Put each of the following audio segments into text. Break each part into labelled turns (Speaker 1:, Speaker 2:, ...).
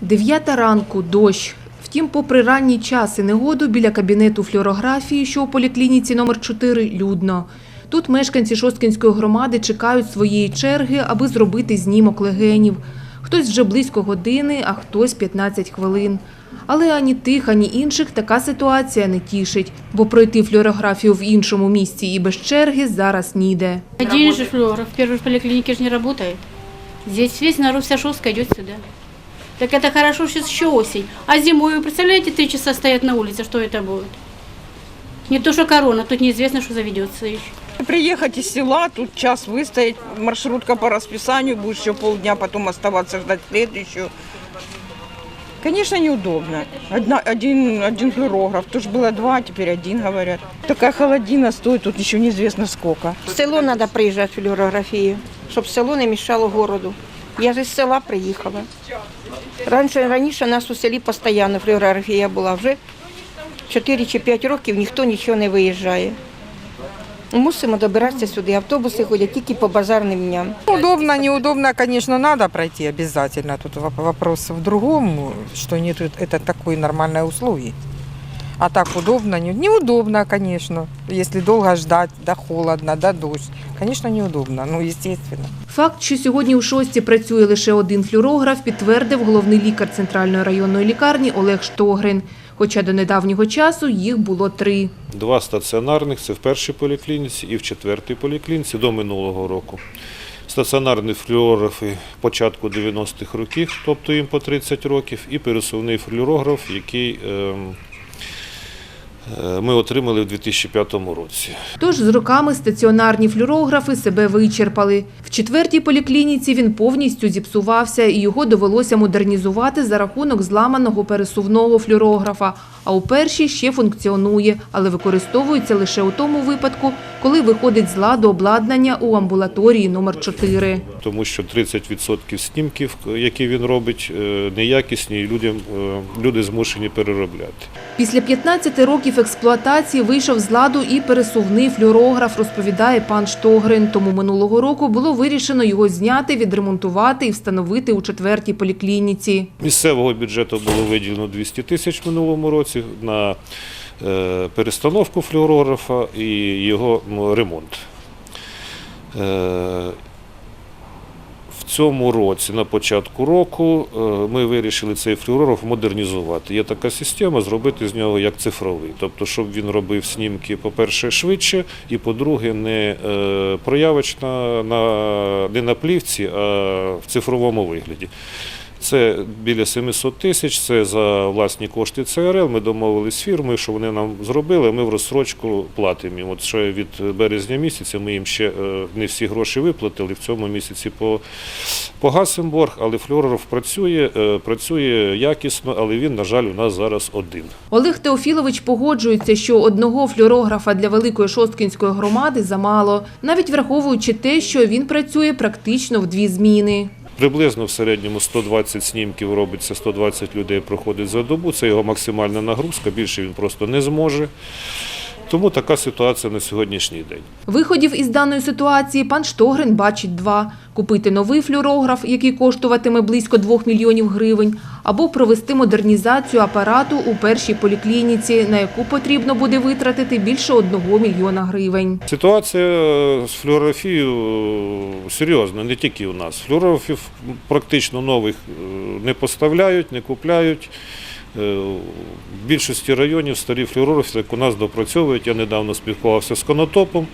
Speaker 1: Дев'ята ранку, дощ. Втім, попри ранній час і негоду, біля кабінету флюорографії, що у поліклініці номер 4 людно. Тут мешканці Шосткинської громади чекають своєї черги, аби зробити знімок легенів. Хтось вже близько години, а хтось 15 хвилин. Але ані тих, ані інших така ситуація не тішить, бо пройти флюорографію в іншому місці і без черги зараз ніде.
Speaker 2: Один же флюоров, в первой поликлинике же не работает. Здесь весь народ, вся шостка идет сюда. Так это хорошо, сейчас еще осень. А зимой, вы представляете, три часа стоят на улице, что это будет? Не то, что корона, тут неизвестно, что заведется еще.
Speaker 3: Приехать из села, тут час выстоять, маршрутка по расписанию, будешь еще полдня потом оставаться ждать следующую. Конечно, неудобно. Одна, один, один флюорограф, тоже было два, а теперь один, говорят. Такая холодина стоит, тут еще неизвестно сколько.
Speaker 4: В село треба приїжджати флюорографію, щоб село не мішало городу. Я ж із села приїхала. Раніше, раніше у нас у селі постійно флюорографія була. Вже 4 чи 5 років ніхто нічого не виїжджає. Мусимо добиратися сюди. Автобуси ходять тільки по базарним дням.
Speaker 5: Удобно, неудобно, конечно, надо пройти обязательно. Тут воп- вопрос в другом, что нет это такой нормальной услуги. А так удобно, не, неудобно, конечно. Если долго ждать, да холодно, да дождь. Конечно, неудобно, ну, естественно.
Speaker 1: Факт, що сьогодні у шості працює лише один флюорограф, підтвердив головний лікар Центральної районної лікарні Олег Штогрин. Хоча до недавнього часу їх було три.
Speaker 6: Два стаціонарних це в першій поліклініці і в четвертій поліклініці до минулого року. Стаціонарні флюорографи початку 90-х років, тобто їм по 30 років, і пересувний флюорограф, який ем, ми отримали в 2005 році.
Speaker 1: Тож з роками стаціонарні флюорографи себе вичерпали. В четвертій поліклініці він повністю зіпсувався і його довелося модернізувати за рахунок зламаного пересувного флюорографа. А у першій ще функціонує, але використовується лише у тому випадку, коли виходить з ладу обладнання у амбулаторії номер 4.
Speaker 6: Тому що 30% снімків, які він робить, е, неякісні, і людям, е, люди змушені переробляти.
Speaker 1: Після 15 років експлуатації вийшов з ладу і пересувний флюорограф, розповідає пан Штогрин. Тому минулого року було вирішено його зняти, відремонтувати і встановити у четвертій поліклініці.
Speaker 6: Місцевого бюджету було виділено 200 тисяч минулому році на е, перестановку флюорографа і його ремонт. Е, цьому році, на початку року, е, ми вирішили цей флюорограф модернізувати. Є така система зробити з нього як цифровий. Тобто, щоб він робив снімки, по-перше, швидше, і по-друге, не проявочно, на, не на плівці, а в цифровому вигляді. Це біля 700 тисяч, це за власні кошти ЦРЛ. Ми домовились з фірмою, що вони нам зробили, ми в розстрочку платимо. От ще від березня місяця ми їм ще е, не всі гроші виплатили, в цьому місяці по, погасимо борг, але флюорограф працює, е, працює якісно, але він, на жаль, у нас зараз один.
Speaker 1: Олег Теофілович погоджується, що одного флюорографа для Великої Шосткінської громади замало, навіть враховуючи те, що він працює практично в дві зміни.
Speaker 6: Приблизно в середньому 120 снімків робиться, 120 людей проходить за добу. Це його максимальна нагрузка, більше він просто не зможе. Тому така ситуація на сьогоднішній день.
Speaker 1: Виходів із даної ситуації пан Штогрин бачить два – купити новий флюорограф, який коштуватиме близько 2 мільйонів гривень, або провести модернізацію апарату у першій поліклініці, на яку потрібно буде витратити більше 1 мільйона гривень.
Speaker 6: Ситуація з флюорографією е, серйозна, не тільки у нас. Флюорографів практично нових е, не поставляють, не купляють. Е, В більшості районів старі флюорографи, як у нас допрацьовують. Я недавно спілкувався з конотопом.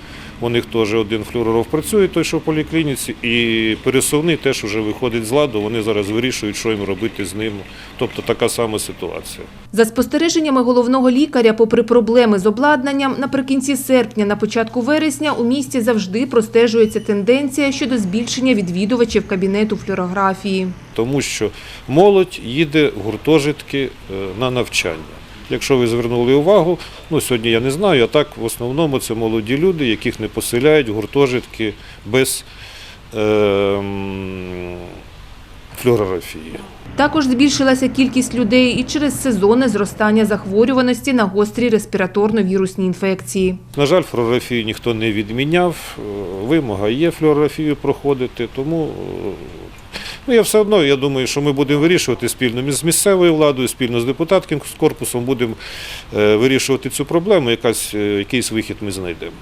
Speaker 6: У них теж один флюорограф працює, той, що в поліклініці, і пересувний теж вже виходить з ладу. Вони зараз вирішують, що їм робити з ним. Тобто така сама ситуація.
Speaker 1: За спостереженнями головного лікаря, попри проблеми з обладнанням, наприкінці серпня, на початку вересня у місті завжди простежується тенденція щодо збільшення відвідувачів кабінету флюорографії.
Speaker 6: тому що молодь їде в гуртожитки е, на навчання. Якщо ви звернули увагу, ну сьогодні я не знаю, а так в основному це молоді люди, яких не поселяють в гуртожитки без е, флюорографії.
Speaker 1: Також збільшилася кількість людей і через сезонне зростання захворюваності на гострі респіраторно-вірусні інфекції.
Speaker 6: На жаль, флюорографію ніхто не відміняв. е, Вимога є флюорографію проходити, тому е, Ну, я все одно, я думаю, що ми будемо вирішувати спільно з місцевою владою, спільно з депутатським корпусом будемо е, вирішувати цю проблему, якась, е, якийсь вихід ми знайдемо.